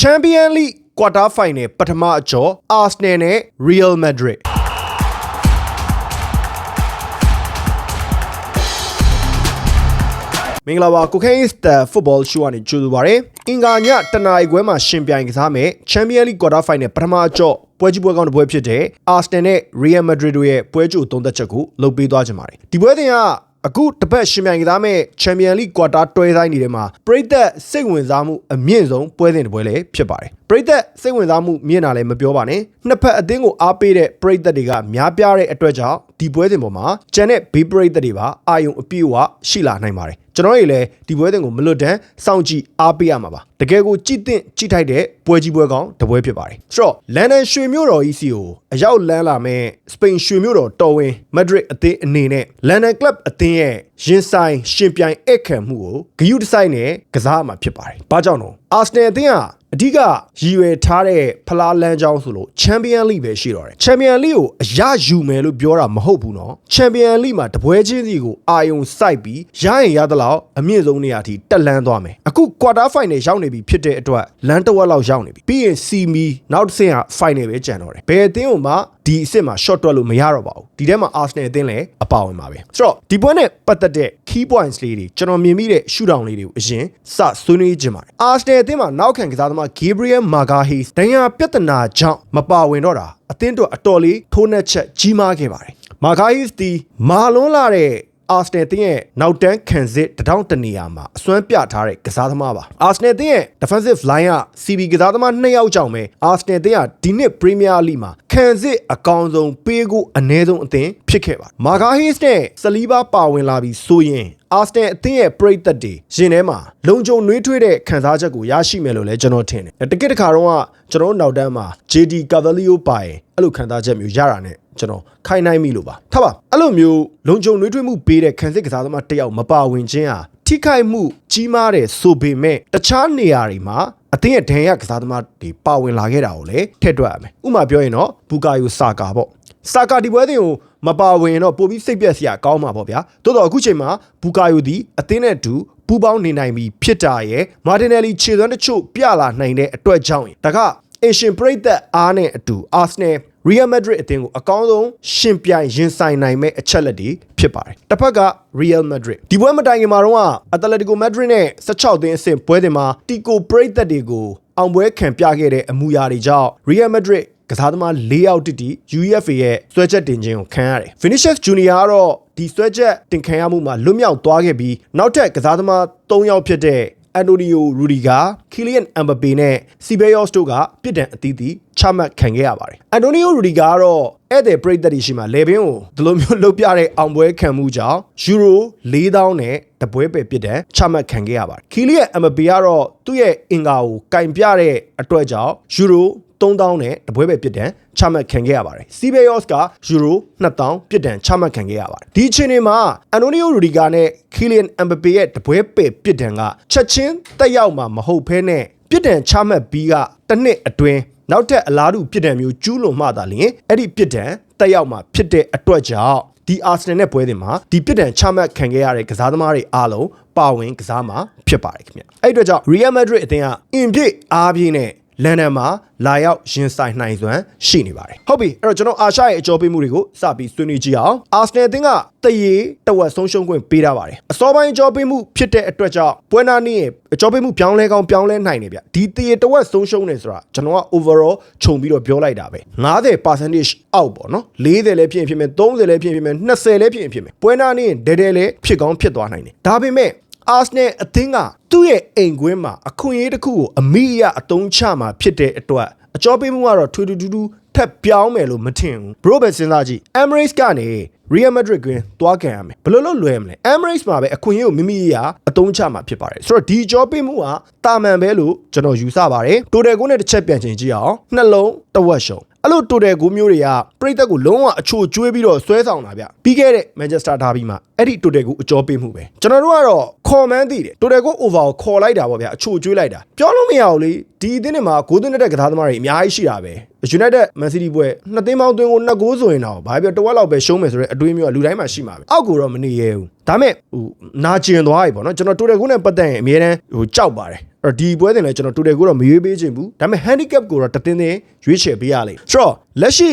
Champions League Quarter Final ပထမအကျော် Arsenal နဲ့ Real Madrid မင်္ဂလာပါကိုခိုင်းစတာ football show ကနေကြိုဆိုပါရစေ။အင်္ဂါညတနာရီခွဲမှာရှင်ပြိုင်ကစားမယ် Champions League Quarter Final ပထမအကျော်ပွဲကြီးပွဲကောင်းတစ်ပွဲဖြစ်တဲ့ Arsenal နဲ့ Real Madrid တို့ရဲ့ပွဲကြိုသုံးသက်ချက်ကိုလုပ်ပေးသွားကြပါမယ်။ဒီပွဲတင်က အခုတစ်ပတ်ရှင်ပြိုင်ကစားမဲ့ Champions League Quarter တွဲဆိုင်နေတဲ့မှာပရိသတ်စိတ်ဝင်စားမှုအမြင့်ဆုံးပွဲစဉ်တစ်ပွဲလည်းဖြစ်ပါတယ်ပရိသတ်စိတ်ဝင်စားမှုမြင့်တာလည်းမပြောပါနဲ့နှစ်ဖက်အသင်းကိုအားပေးတဲ့ပရိသတ်တွေကများပြားတဲ့အတွက်ကြောင့်ဒီပွဲစဉ်ပေါ်မှာကျန်တဲ့ဘေးပရိသတ်တွေပါအာယုံအပြည့်အဝရှိလာနိုင်ပါတယ် ကျွန်တော်တို့လည်းဒီပွဲစဉ်ကိုမလွတ်တမ်းစောင့်ကြည့်အားပေးရမှာပါတကယ်ကိုကြည်တင့်ကြည်ထိုက်တဲ့ပွဲကြီးပွဲကောင်းတစ်ပွဲဖြစ်ပါတယ်ဆိုတော့လန်ဒန်ရွှေမြို့တော်ကြီးစီကိုအရောက်လန်းလာမဲ့စပိန်ရွှေမြို့တော်တော်ဝင်မက်ဒရစ်အသင်းအနေနဲ့လန်ဒန်ကလပ်အသင်းရဲ့ရင်ဆိုင်ရှင်ပြိုင်ဧည့်ခံမှုကိုဂယုတစိုက်နဲ့ကစားမှာဖြစ်ပါတယ်ဘာကြောင့်လဲအာစနယ်အသင်းက အဓိကရည်ရွယ်ထားတဲ့ဖလားလမ်းကြောင်းဆိုလို့ Champion League ပဲရှိတော့တယ် Champion League ကိုအရယူမယ်လို့ပြောတာမဟုတ်ဘူးနော် Champion League မှာတပွဲချင်းစီကိုအာယုံစိုက်ပြီးရရင်ရသလောက်အမြင့်ဆုံးနေရာထိတက်လန်းသွားမယ်အခု Quarter Final ရောက်နေပြီဖြစ်တဲ့အတွက်လမ်းတစ်ဝက်လောက်ရောက်နေပြီပြီးရင် C မီနောက်တစ်ဆင့်က Final ပဲကျန်တော့တယ်ဘယ်အသင်းကိုမှ ဒီအစ်စ်မှာ short တွက်လို့မရတော့ပါဘူးဒီထဲမှာ Arsenal အသင်းလည်းအပါဝင်ပါပဲဆိုတော့ဒီပွဲနဲ့ပတ်သက်တဲ့ key points လေးတွေကျွန်တော်မြင်မိတဲ့ shootout လေးတွေကိုအရင်စဆွေးနွေးခြင်းပါတယ် Arsenal အသင်းမှာနောက်ခံကစားသမား Gabriel Magalhaes ဒဏ်ရာပြဿနာကြောင့်မပါဝင်တော့တာအသင်းတို့အတော်လေးထိုးနှက်ချက်ကြီးမားခဲ့ပါတယ် Magalhaes ဒီမာလွန်းလာတဲ့ အာစနယ်တင်းရဲ့နောက်တန်းခံစစ်တထောင်တနေရာမှာအစွမ်းပြထားတဲ့ကစားသမားပါအာစနယ်တင်းရဲ့ defensive line က CB ကစားသမား2ယောက်ကြောင့်ပဲအာစနယ်တင်းကဒီနှစ် Premier League မှာခံစစ်အကောင်ဆုံးပေးကိုအနည်းဆုံးအသင်းဖြစ်ခဲ့ပါမာဂါဟီးစ်နဲ့ဆလီဘာပါဝင်လာပြီးဆိုရင်အာစနယ်အသင်းရဲ့ပရိသတ်တွေရင်ထဲမှာလုံခြုံနှွေးထွေးတဲ့ခံစားချက်ကိုရရှိမယ်လို့လည်းကျွန်တော်ထင်တယ်တကယ့်တခါတော့ကကျွန်တော်နောက်တန်းမှာ JD Cavallio ပါရင်အဲ့လိုခံစားချက်မျိုးရတာနဲ့ ကျွန်တော်ခိုင်းနိုင်ပြီလို့ပါထားပါအဲ့လိုမျိုးလုံခြုံနှွေးထွေးမှုပေးတဲ့ခံစစ်ကစားသမားတစ်ယောက်မပါဝင်ခြင်းဟာထိခိုက်မှုကြီးမားတဲ့ဆိုပေမဲ့တခြားနေရာတွေမှာအသင်းရဲ့ဒဏ်ရကစားသမားတွေပါဝင်လာခဲ့တာကိုလည်းထည့်တွက်ရမယ်ဥပမာပြောရင်တော့ဘူကာယိုဆာကာပေါ့စာကာဒီပွဲတင်ကိုမပါဝင်တော့ပိုပြီးစိတ်ပြက်စရာကောင်းမှာပေါ့ဗျာတိုးတော့အခုချိန်မှာဘူကာယိုဒီအသင်းနဲ့အတူပူပေါင်းနေနိုင်ပြီဖြစ်တာရဲ့မာတင်နယ်လီခြေသွမ်းတချို့ပြလာနိုင်တဲ့အတွက်ကြောင့်ဒါကအင်ရှင်ပရိသတ်အားနဲ့အတူအာဆနယ် ရီယယ်မက်ဒရစ်အသင်းကိုအကောင်းဆုံးရှင်ပြိုင်ရင်ဆိုင်နိုင်မဲ့အချက်လက်တွေဖြစ်ပါတယ်။တစ်ဖက်က Real Madrid ဒီပွဲမတိုင်ခင်မှာတော့ Atletico Madrid နဲ့16သင်းအဆင့်ပွဲတင်မှာတီကိုပရိသတ်တွေကိုအောင်ပွဲခံပြခဲ့တဲ့အမူအရာတွေကြောင့် Real Madrid ကစားသမား၄ယောက်တိတိ UEFA ရဲ့ဆွဲချက်တင်ခြင်းကိုခံရတယ်။ Vinicius Junior ကတော့ဒီဆွဲချက်တင်ခံရမှုမှာလွတ်မြောက်သွားခဲ့ပြီးနောက်ထပ်ကစားသမား၃ယောက်ဖြစ်တဲ့ အန်တိုနီယိုရူဒီဂါကီလီယန်အမ်ဘပေနဲ့စီဘေယော့စ်တို့ကပြစ်ဒဏ်အသီးသီးချမှတ်ခံခဲ့ရပါတယ်အန်တိုနီယိုရူဒီဂါကတော့ဧည့်သည်ပရိသတ်တွေရှိမှလေဘင်းကိုဒီလိုမျိုးလုပ်ပြတဲ့အောင်ပွဲခံမှုကြောင့်ယူရို4000နဲ့တပွဲပဲပြစ်ဒဏ်ချမှတ်ခံခဲ့ရပါတယ်ကီလီယန်အမ်ဘပေကတော့သူ့ရဲ့အင်္ဂါကိုကင်ပြတဲ့အတွက်ကြောင့်ယူရို 3000နဲ့တပွဲပဲပြစ်ဒဏ်ချမှတ်ခံခဲ့ရပါတယ်။စီဘေယော့စ်ကယူရို2000ပြစ်ဒဏ်ချမှတ်ခံခဲ့ရပါတယ်။ဒီအချိန်တွေမှာအန်တိုနီယိုရူဒီဂါနဲ့ခီလီယန်အမ်ဘပေရဲ့တပွဲပဲပြစ်ဒဏ်ကချက်ချင်းတက်ရောက်မှာမဟုတ်ဘဲနဲ့ပြစ်ဒဏ်ချမှတ်ပြီးကတစ်နှစ်အတွင်းနောက်ထပ်အလားတူပြစ်ဒဏ်မျိုးကျူးလွန်မှသာလျှင်အဲ့ဒီပြစ်ဒဏ်တက်ရောက်မှာဖြစ်တဲ့အတွက်ကြောင့်ဒီအာဆနယ်နဲ့ပွဲတင်မှာဒီပြစ်ဒဏ်ချမှတ်ခံခဲ့ရတဲ့ကစားသမားတွေအားလုံးပါဝင်ကစားမှာဖြစ်ပါတယ်ခင်ဗျအဲ့အတွက်ကြောင့် Real Madrid အသင်းကအင်ပြည့်အားပြည့်နဲ့ လန်ဒန်မှာလာရောက်ရင်ဆိုင်နိုင်စွမ်းရှိနေပါတယ်ဟုတ်ပြီအဲ့တော့ကျွန်တော်အာရှရဲ့အကြောပေးမှုတွေကိုစပြီးဆွေးနွေးကြည့်အောင်အာစနယ်အသင်းကတရေတဝက်ဆုံးရှုံးခွင့်ပေးထားပါတယ်အစောပိုင်းအကြောပေးမှုဖြစ်တဲ့အတွက်ကြောင့်ပွဲနာနေ့ရဲ့အကြောပေးမှုပြောင်းလဲကောင်းပြောင်းလဲနိုင်နေဗျဒီတရေတဝက်ဆုံးရှုံးနေဆိုတာကျွန်တော်က overall ခြုံပြီးတော့ပြောလိုက်တာပဲ90%အောက်ပေါ့နော်40လည်းဖြစ်ရင်ဖြစ်မယ်30လည်းဖြစ်ရင်ဖြစ်မယ်20လည်းဖြစ်ရင်ဖြစ်မယ်ပွဲနာနေ့ဒဲဒဲလည်းဖြစ်ကောင်းဖြစ်သွားနိုင်တယ်ဒါပေမဲ့ အာစနယ်အသင်းကသူ့ရဲ့အိမ်ကွင်းမှာအခွင့်အရေးတစ်ခုကိုအမိအယအတုံးချမှာဖြစ်တဲ့အတွက်အကြောပေးမှုကတော့ထွေထူးထူးထူးထပ်ပြောင်းမယ်လို့မထင်ဘူးဘရိုဘယ်စဉ်းစားကြည့် Emirates ကနေ Real Madrid ကွင်းသွားခံရမယ်ဘယ်လိုလုပ်လွယ်မလဲ Emirates မှာပဲအခွင့်အရေးကိုမိမိရအတုံးချမှာဖြစ်ပါတယ်ဆိုတော့ဒီကြောပေးမှုကတာမန်ပဲလို့ကျွန်တော်ယူဆပါတယ်တိုတယ်ကိုနဲ့တစ်ချက်ပြန်ချင်ကြည့်အောင်နှလုံးတဝက်ရှုံ အဲ့လိုတိုတယ်ကိုမျိုးတွေကပြိသက်ကိုလုံးဝအချိုကျွေးပြီးတော့ဆွဲဆောင်တာဗျပြီးခဲ့တဲ့ Manchester Derby မှာအဲ့ဒီတိုတယ်ကိုအကြောပေးမှုပဲကျွန်တော်တို့ကတော့ခေါ်မှန်းသိတယ်တိုတယ်ကို over ကိုခေါ်လိုက်တာပေါ့ဗျအချိုကျွေးလိုက်တာပြောလို့မရဘူးလေဒီအသင်းတွေမှာဂိုးသွင်းတဲ့ကစားသမားတွေအများကြီးရှိတာပဲ United Man City ပွဲနှစ်သိန်းပေါင်းသွင်းကိုနှစ်ဂိုးဆိုရင်တော့ဘာပြောတဝက်လောက်ပဲရှုံးမယ်ဆိုတဲ့အတွေးမျိုးကလူတိုင်းမှာရှိမှာပဲအောက်ကိုတော့မနေရဘူးဒါမဲ့ဟိုနာကျင်သွားပြီပေါ့နော်ကျွန်တော်တိုတယ်ကိုနဲ့ပတ်သက်ရင်အများတန်းဟိုကြောက်ပါတယ်အဲ့အဲ့ တော့ဒီပွဲတင်လည်းကျွန်တော်တူတယ်ကိုတော့မရွေးပေးချင်ဘူးဒါပေမဲ့ handicap ကိုတော့တတင်းတင်းရွေးချယ်ပေးရလိမ့်ဆိုတော့လက်ရှိ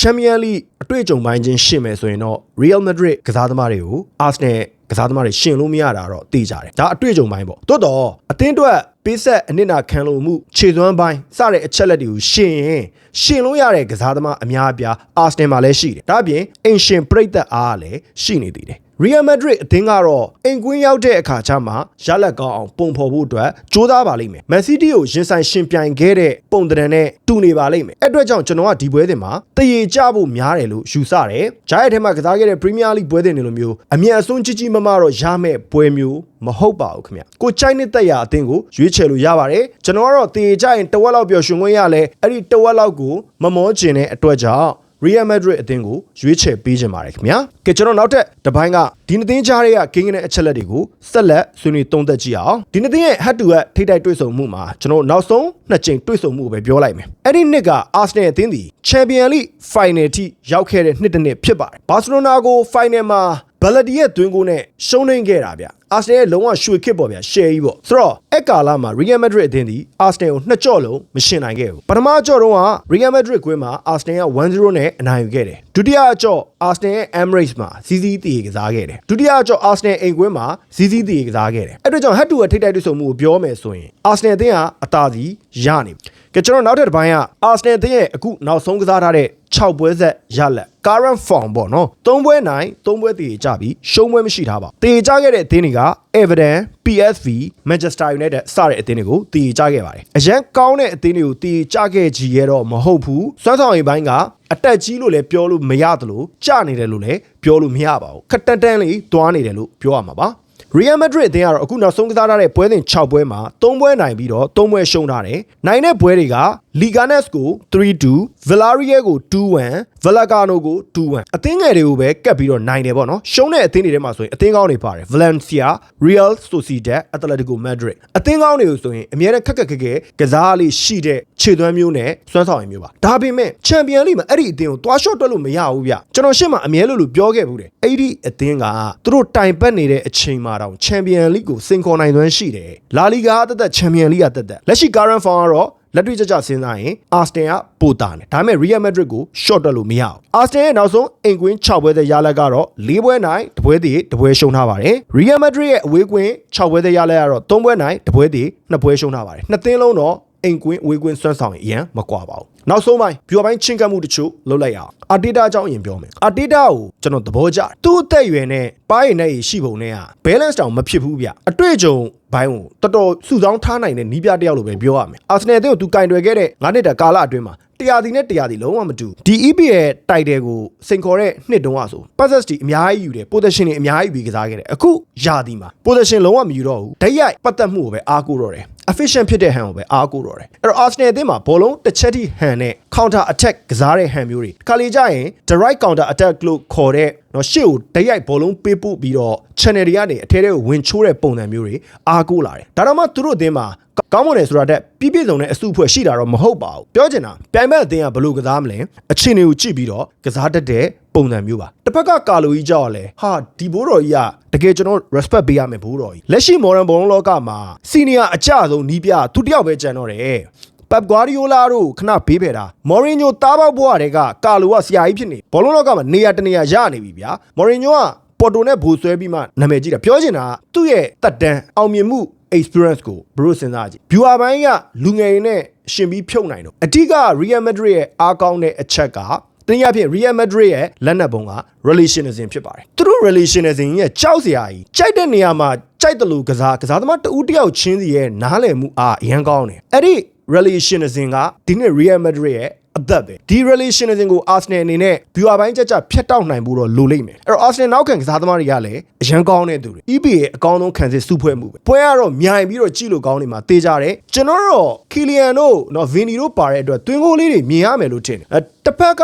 Champion League အတွေ့အကြုံပိုင်းချင်းရှင်းမယ်ဆိုရင်တော့ Real Madrid ကစားသမားတွေကို Arsenal ကစားသမားတွေရှင်လို့မရတာတော့သိကြတယ်ဒါအတွေ့အကြုံပိုင်းပေါ့တိုးတော့အသင်းအတွက်ပေးဆက်အနစ်နာခံလို့မှုခြေသွမ်းပိုင်းစတဲ့အချက်လက်တွေကိုရှင်ရင်ရှင်လို့ရတဲ့ကစားသမားအများအပြားအာစနယ်မှာလည်းရှိတယ်ဒါ့အပြင်အင်ရှင်ပရိသတ်အားကလည်းရှိနေသေးတယ် Real Madrid အသင်းကတော့အိမ်ကွင်းရောက်တဲ့အခါကျမှရလက်ကောင်းအောင်ပုံဖော်ဖို့အတွက်ကြိုးစားပါလိမ့်မယ်။ Man City ကိုရင်ဆိုင်ရှင်ပြိုင်ခဲ့တဲ့ပုံသဏ္ဍာန်နဲ့တူနေပါလိမ့်မယ်။အဲ့အတွက်ကြောင့်ကျွန်တော်ကဒီပွဲတင်မှာတရေကြဖို့များတယ်လို့ယူဆတယ်။ဂျားရဲ့ထဲမှာကစားခဲ့တဲ့ Premier League ပွဲတင်တွေလိုမျိုးအမြတ်အစွန်းကြီးကြီးမားမားတော့ရမယ့်ပွဲမျိုးမဟုတ်ပါဘူးခင်ဗျ။ကိုချိုင်းနဲ့တက်ရအသင်းကိုရွေးချယ်လို့ရပါတယ်။ကျွန်တော်ကတော့တရေကြရင်တဝက်လောက်ပျော်ရွှင်ခွင့်ရလဲအဲ့ဒီတဝက်လောက်ကိုမမောကျင်တဲ့အတွက်ကြောင့် Real Madrid အသင်းကိုရွေးချယ်ပေးခြင်းပါတယ်ခင်ဗျာ။ကဲကျွန်တော်နောက်ထပ်တစ်ပိုင်းကဒီနှစ်သင်းကြားတွေကဂိမ်းကနေအချက်လက်တွေကိုဆက်လက်ဆွေးနွေးသုံးသပ်ကြည့်အောင်။ဒီနှစ်သင်းရဲ့ head to head ထိတိုက်တွေ့ဆုံမှုမှာကျွန်တော်နောက်ဆုံးနှစ်ကြိမ်တွေ့ဆုံမှုကိုပဲပြောလိုက်မယ်။အဲ့ဒီနှစ်က Arsenal အသင်းဒီ Champion League Final ထိရောက်ခဲ့တဲ့နှစ်တစ်နှစ်ဖြစ်ပါတယ်။ Barcelona ကို Final မှာဘလဒီရဲ့သွင်းကိုနဲ့ရှုံးနိုင်ခဲ့တာဗျ အာဆနယ်ရဲ့လုံးဝရွှေခစ်ပေါ့ဗျာရှယ်ကြီးပေါ့ဆိုတော့အဲ့ကာလာမှာ Real Madrid အသင်းဒီအာဆနယ်ကိုနှစ်ကြော့လုံးမရှင်နိုင်ခဲ့ဘူးပထမကြော့တုန်းက Real Madrid ကွင်းမှာအာဆနယ်က1-0နဲ့အနိုင်ယူခဲ့တယ်ဒုတိယကြော့အာဆနယ်ရဲ့ Emirates မှာစီးစီးတည်ကစားခဲ့တယ်ဒုတိယကြော့အာဆနယ်အိမ်ကွင်းမှာစီးစီးတည်ကစားခဲ့တယ်အဲ့တို့ကြောင့် head to head ထိတိုက်တွေ့ဆုံမှုကိုပြောမယ်ဆိုရင်အာဆနယ်အသင်းကအသာစီရနေပြီကဲကျွန်တော်နောက်ထပ်တစ်ပိုင်းကအာဆနယ်အသင်းရဲ့အခုနောက်ဆုံးကစားထားတဲ့ 6ပွဲဆက်ရလက် current form ပေါ့နော်3ပွဲနိုင်3ပွဲတည်ကြပြီးရှုံးပွဲမရှိထားပါတည်ကြခဲ့တဲ့အသင်းတွေက Everton PSV Manchester United စတဲ့အသင်းတွေကိုတည်ကြခဲ့ပါတယ်အရန်ကောင်းတဲ့အသင်းတွေကိုတည်ကြခဲ့ကြရတော့မဟုတ်ဘူးစွမ်းဆောင်ရည်ပိုင်းကအတက်ကြီးလို့လည်းပြောလို့မရသလိုကြနေတယ်လို့လည်းပြောလို့မရပါဘူးခက်တန်တန်လေးသွားနေတယ်လို့ပြောရမှာပါ Real Madrid အသင်းကတော့အခုနောက်ဆုံးကစားထားတဲ့ပွဲစဉ်6ပွဲမှာ3ပွဲနိုင်ပြီးတော့3ပွဲရှုံးထားတယ်။နိုင်တဲ့ပွဲတွေက Liganes ကို3-2 Villarreal ကို2-1 Vallecano ကို2-1အသင်းငယ်တွေကိုပဲကတ်ပြီးတော့နိုင်တယ်ပေါ့နော်။ရှုံးတဲ့အသင်းတွေထဲမှာဆိုရင်အသင်းကောင်းတွေပါတယ်။ Valencia, Real Sociedad, Atletico Madrid အသင်းကောင်းတွေကိုဆိုရင်အများနဲ့ခက်ခက်ခဲခဲကစားလေးရှိတဲ့ခြေသွမ်းမျိုးနဲ့စွမ်းဆောင်ရည်မျိုးပါ။ဒါပေမဲ့ Champion League မှာအဲ့ဒီအသင်းကိုတွားရှော့တွက်လို့မရဘူးဗျ။ကျွန်တော်ရှင်းမှာအမြဲလို့လို့ပြောခဲ့ဘူးတယ်။အဲ့ဒီအသင်းကသူတို့တိုင်ပတ်နေတဲ့အချိန်မှာတောင် Champion League ကိုစင်ခေါ်နိုင်သွမ်းရှိတယ်။လာလီဂါတက်တက် Champion League ကတက်တက်လက်ရှိ current form ကတော့လက်တွေ့ကြကြစဉ်းစားရင် Arsenal ကပိုတာနေဒါပေမဲ့ Real Madrid ကို short တက်လို့မရအောင် Arsenal ရဲ့နောက်ဆုံးအိမ်ကွင်း6ပွဲသက်ရလက်ကတော့၄ပွဲနိုင်တပွဲတည်တပွဲရှုံးထားပါတယ် Real Madrid ရဲ့အဝေးကွင်း6ပွဲသက်ရလက်ကတော့3ပွဲနိုင်တပွဲတည်2ပွဲရှုံးထားပါတယ်နှစ်သင်းလုံးတော့ အိမ်ကွင်းအဝေးကွင်းစွမ်းဆောင်ရင်အရန်မကွာပါဘူးနောက်ဆုံးပိုင်းပြိုပိုင်းချင်းကပ်မှုတချို့လုပ်လိုက်ရအောင်အာတေတာအကြောင်းအရင်ပြောမယ်အာတေတာကိုကျွန်တော်သဘောကျတယ်သူ့အသက်အရွယ်နဲ့ပါးရည်နဲ့ရှိပုံနဲ့က balance တောင်မဖြစ်ဘူးဗျအတွေ့အကြုံဘိုင်းကိုတော်တော်စုဆောင်းထားနိုင်တဲ့နီးပြတယောက်လိုပဲပြောရမယ်အာဆနယ်အသင်းကိုသူကင်တွယ်ခဲ့တဲ့9နှစ်တာကာလအတွင်းမှာတရားဒီနဲ့တရားဒီလုံးဝမတူဒီ EP ရဲ့တိုက်တယ်ကိုစိန်ခေါ်တဲ့နှစ်တုန်းကဆို passes ဒီအများကြီးယူတယ် position တွေအများကြီးပြီးကစားခဲ့တယ်အခုယာဒီမှာ position လုံးဝမယူတော့ဘူးဓာတ်ရိုက်ပတ်သက်မှုကိုပဲအားကိုးတော့တယ် efficient ဖြစ်တဲ့ဟန်ကိုပဲအားကိုးတော့တယ်အဲ့တော့ Arsenal အသင်းမှာဘောလုံးတစ်ချက်ထိဟန်နဲ့ counter attack ကစားတဲ့ဟန်မျိုးတွေခါလေကြရင် direct counter attack လို့ခေါ်တဲ့နော်ရှေ့ကိုဓာတ်ရိုက်ဘောလုံးပေးပို့ပြီးတော့ channel တွေကနေအထဲထဲကိုဝင်ချိုးတဲ့ပုံစံမျိုးတွေအားကိုးလာတယ်ဒါတော့မှသူတို့အသင်းမှာကောင်းမွန်တယ်ဆိုတာတဲ့ပြည့်ပြည့်စုံတဲ့အစုအဖွဲ့ရှိတာတော့မဟုတ်ပါဘူးပြောချင်တာပြိုင်ဘက်အသင်းကဘယ်လိုကစားမလဲအချင်းတွေကိုကြည့်ပြီးတော့ကစားတတ်တဲ့ပုံစံမျိုးပါတစ်ဖက်ကကာလိုကြီးကြောက်ရလဲဟာဒီဘိုးတော်ကြီးကတကယ်ကျွန်တော် respect ပေးရမယ်ဘိုးတော်ကြီးလက်ရှိ modern ဘုံလောကမှာ senior အကြဆုံးနီးပြသူတယောက်ပဲကြံတော့တယ် ပက်ဂွာဒီယိုလာတို့ခဏဘေးဖယ်တာမော်ရင်ညိုတားပေါက်ဘွားတွေကကာလိုကဆရာကြီးဖြစ်နေဘောလုံးလောကမှာနေရာတနေရာရနေပြီဗျာမော်ရင်ညိုကပေါ်တိုနဲ့ဘူဆွဲပြီးမှနာမည်ကြီးတာပြောချင်တာကသူ့ရဲ့တက်တန်းအောင်မြင်မှု experience ကိုဘရိုစဉ်းစားကြည့် viewer ဘိုင်းကလူငယ်တွေနဲ့ရှင်ပြီးဖြုတ်နိုင်တော့အဓိက Real Madrid ရဲ့အားကောင်းတဲ့အချက်ကတနည်းအားဖြင့် Real Madrid ရဲ့လက်နက်ပုံက relationism ဖြစ်ပါတယ်သူတို့ relationism ရဲ့ကြောက်စရာကြီးကြိုက်တဲ့နေရာမှာကြိုက်တယ်လို့ကစားကစားသမားတဦးတယောက်ချင်းစီရဲ့နားလည်မှုအားအရန်ကောင်းတယ်အဲ့ဒီ relationism ကဒီနေ့ Real Madrid ရဲ့အသက်ပဲဒီ relationism ကို Arsenal အနေနဲ့ viewer ဘိုင်းကြကြဖြတ်တောက်နိုင်ဖို့တော့လိုလိမ့်မယ်အဲ့တော့ Arsenal နောက်ခံကစားသမားတွေကလည်းအရန်ကောင်းတဲ့သူတွေ EPA ရဲ့အကောင်းဆုံးခံစစ်စုဖွဲ့မှုပဲပွဲကတော့မြိုင်ပြီးတော့ကြည့်လို့ကောင်းနေမှာတေးကြတယ်ကျွန်တော်တော့ Kylian တို့နော် Vini တို့ပါတဲ့အတွက်တွင်းကိုလေးတွေမြင်ရမယ်လို့ထင်တယ်အဲတစ်ဖက်က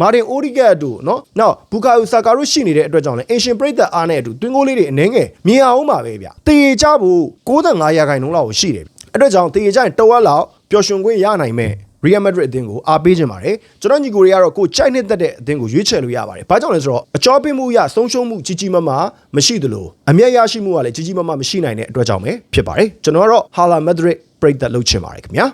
မာတင်အိုဒီကတ်တို့နော်နောက်ဘူကာယိုဆာကာတို့ရှိနေတဲ့အတွက်ကြောင့်လည်းအင်ရှင်ပရိသတ်အားနဲ့အတူတွင်းကိုလေးတွေအနှဲငယ်မြင်အောင်ပါပဲဗျတေးကြဖို့65ရာခိုင်နှုန်းလောက်ရှိတယ်အတွက်ကြောင့်တေးကြရင်တဝက်လောက် ပျော်ရွှင်ခွင့်ရနိုင်မဲ့ Real Madrid အသင်းကိုအားပေးခြင်းပါတယ်ကျွန်တော်ညီကိုတွေကတော့ကိုကြိုက်နှစ်သက်တဲ့အသင်းကိုရွေးချယ်လို့ရပါတယ်ဘာကြောင့်လဲဆိုတော့အကြောပေးမှုအရဆုံးရှုံးမှုကြီးကြီးမားမားမရှိသလိုအမျက်ရရှိမှုကလည်းကြီးကြီးမားမားမရှိနိုင်တဲ့အတွက်ကြောင့်ပဲဖြစ်ပါတယ်ကျွန်တော်ကတော့ Hala Madrid ပြိတ်သက်လုပ်ချင်ပါတယ်ခင်ဗျာ